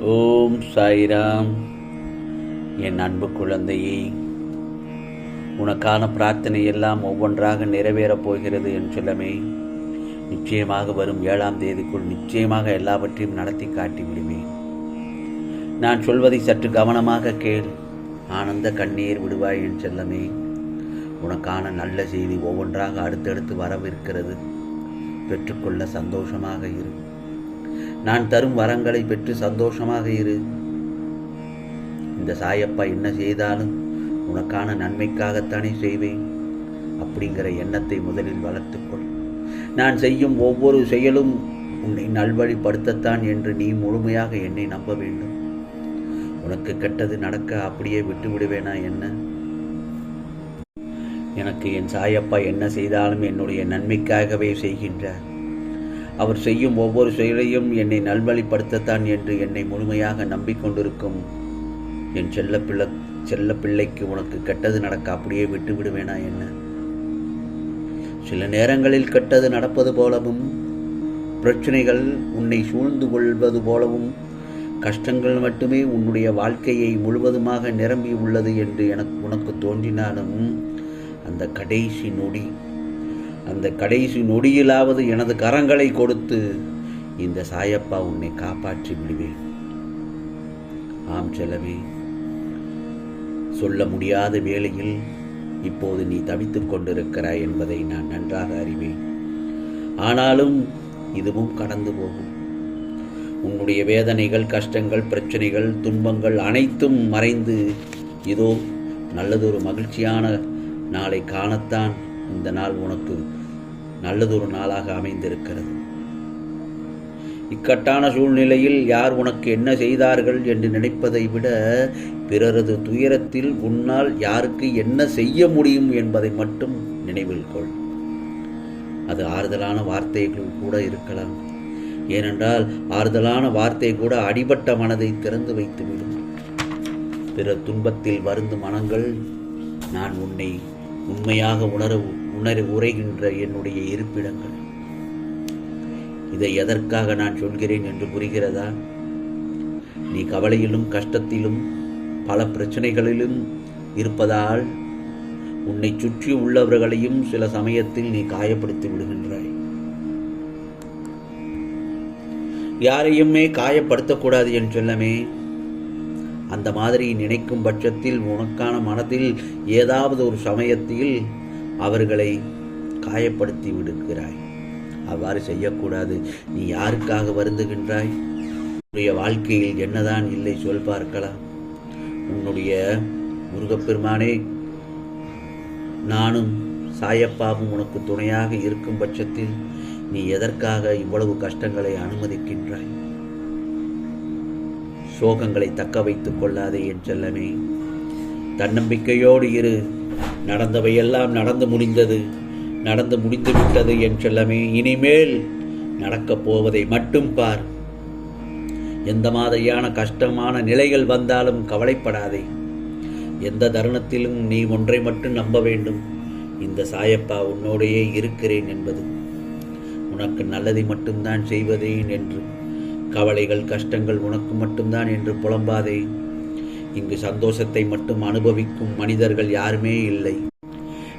ஓம் சாய்ராம். என் அன்பு குழந்தையே உனக்கான பிரார்த்தனை எல்லாம் ஒவ்வொன்றாக நிறைவேறப் போகிறது என் சொல்லமே. நிச்சயமாக வரும் ஏழாம் தேதிக்குள் நிச்சயமாக எல்லாவற்றையும் நடத்தி காட்டி விடுவேன். நான் சொல்வதை சற்று கவனமாக கேள். ஆனந்த கண்ணீர் விடுவாய் என் செல்லமே. உனக்கான நல்ல செய்தி ஒவ்வொன்றாக அடுத்தடுத்து வரவிருக்கிறது. பெற்றுக்கொள்ள சந்தோஷமாக இருக்கும் நான் தரும் வரங்களை பெற்று சந்தோஷமாக இரு. இந்த சாயப்பா என்ன செய்தாலும் உனக்கான நன்மைக்காகத்தானே செய்வேன். அப்படிங்கிற எண்ணத்தை முதலில் வளர்த்துக்கொள். நான் செய்யும் ஒவ்வொரு செயலும் உன்னை நல்வழிப்படுத்தத்தான் என்று நீ முழுமையாக என்னை நம்ப வேண்டும். உனக்கு கெட்டது நடக்க அப்படியே விட்டு விடுவேனா என்ன? எனக்கு என் சாயப்பா என்ன செய்தாலும் என்னுடைய நன்மைக்காகவே செய்கின்றார். அவர் செய்யும் ஒவ்வொரு செயலையும் என்னை நல்வழிப்படுத்தத்தான் என்று என்னை முழுமையாக நம்பிக்கொண்டிருக்கும். என் செல்ல பிள்ளை செல்ல பிள்ளைக்கு உனக்கு கெட்டது நடக்க அப்படியே விட்டு விடுவேனா என்ன? சில நேரங்களில் கெட்டது நடப்பது போலவும் பிரச்சனைகள் உன்னை சூழ்ந்து கொள்வது போலவும் கஷ்டங்கள் மட்டுமே உன்னுடைய வாழ்க்கையை முழுவதுமாக நிரம்பி உள்ளது என்று எனக்கு உனக்கு தோன்றினாலும் அந்த கடைசி நொடி அந்த கடைசி நொடியிலாவது எனது கரங்களை கொடுத்து இந்த சாயப்பா உன்னை காப்பாற்றி விடுவேன். ஆம் செலவே சொல்ல முடியாத வேளையில் இப்போது நீ தவித்துக் கொண்டிருக்கிறாய் என்பதை நான் நன்றாக அறிவேன். ஆனாலும் இதுவும் கடந்து போகும். உன்னுடைய வேதனைகள் கஷ்டங்கள் பிரச்சனைகள் துன்பங்கள் அனைத்தும் மறைந்து இதோ நல்லதொரு மகிழ்ச்சியான நாளை காணத்தான் இந்த நாள் உனக்கு நல்லதொரு நாளாக அமைந்திருக்கிறது. இக்கட்டான சூழ்நிலையில் யார் உனக்கு என்ன செய்தார்கள் என்று நினைப்பதை விட பிறரது துயரத்தில் உன்னால் யாருக்கு என்ன செய்ய முடியும் என்பதை மட்டும் நினைவில் கொள். அது ஆறுதலான வார்த்தைகள் கூட இருக்கலாம். ஏனென்றால் ஆறுதலான வார்த்தை கூட அடிபட்ட மனதை திறந்து வைத்துவிடும். பிற துன்பத்தில் வருந்து மனங்கள் நான் உன்னை உண்மையாக உணர உணர் உரைகின்ற என்னுடைய இருப்பிடங்கள். இதை எதற்காக நான் சொல்கிறேன் என்று புரிகிறதா? நீ கவலையிலும் கஷ்டத்திலும் பல பிரச்சனைகளிலும் இருப்பதால் உன்னை சுற்றி உள்ளவர்களையும் சில சமயத்தில் நீ காயப்படுத்தி விடுகின்றாய். யாரையுமே காயப்படுத்தக்கூடாது என் செல்லமே. அந்த மாதிரி நினைக்கும் பட்சத்தில் உனக்கான மனதில் ஏதாவது ஒரு சமயத்தில் அவர்களை காயப்படுத்தி விடுகிறாய் அவ்வாறு செய்யக்கூடாது. நீ யாருக்காக வருந்துகின்றாய்? உன்னுடைய வாழ்க்கையில் என்னதான் இல்லை சொல் பார்க்கலாம். உன்னுடைய முருகப்பெருமானே நானும் சாயப்பாவும் உனக்கு துணையாக இருக்கும் பட்சத்தில் நீ எதற்காக இவ்வளவு கஷ்டங்களை அனுமதிக்கின்றாய்? சோகங்களை தக்க வைத்துக் கொள்ளாதே என் செல்லமே. தன்னம்பிக்கையோடு இரு. நடந்தவையெல்லாம் நடந்து முடிந்தது. நடந்து முடிந்து விட்டது என் செல்லமே இனிமேல் நடக்கப் போவதை மட்டும் பார். எந்த மாதிரியான கஷ்டமான நிலைகள் வந்தாலும் கவலைப்படாதே. எந்த தருணத்திலும் நீ ஒன்றை மட்டும் நம்ப வேண்டும். இந்த சாயப்பா உன்னோடையே இருக்கிறேன் என்பது. உனக்கு நல்லதை மட்டும்தான் செய்வதேன் என்று. கவலைகள் கஷ்டங்கள் உனக்கு மட்டும்தான் என்று புலம்பாதே. இங்கு சந்தோஷத்தை மட்டும் அனுபவிக்கும் மனிதர்கள் யாருமே இல்லை.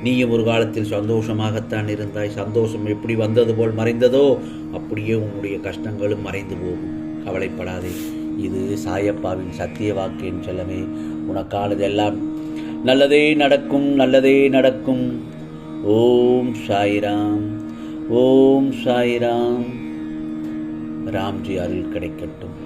நீயும் ஒரு காலத்தில் சந்தோஷமாகத்தான் இருந்தாய். சந்தோஷம் எப்படி வந்தது போல் மறைந்ததோ அப்படியே உன்னுடைய கஷ்டங்களும் மறைந்து போகும். கவலைப்படாதே. இது சாயப்பாவின் சத்திய வாக்கின் செல்லமே. உனக்கானதெல்லாம் நல்லதே நடக்கும் நல்லதே நடக்கும். ஓம் சாய்ராம் ஓம் சாய்ராம். ராம்ஜி அருள் கிடைக்கட்டும்.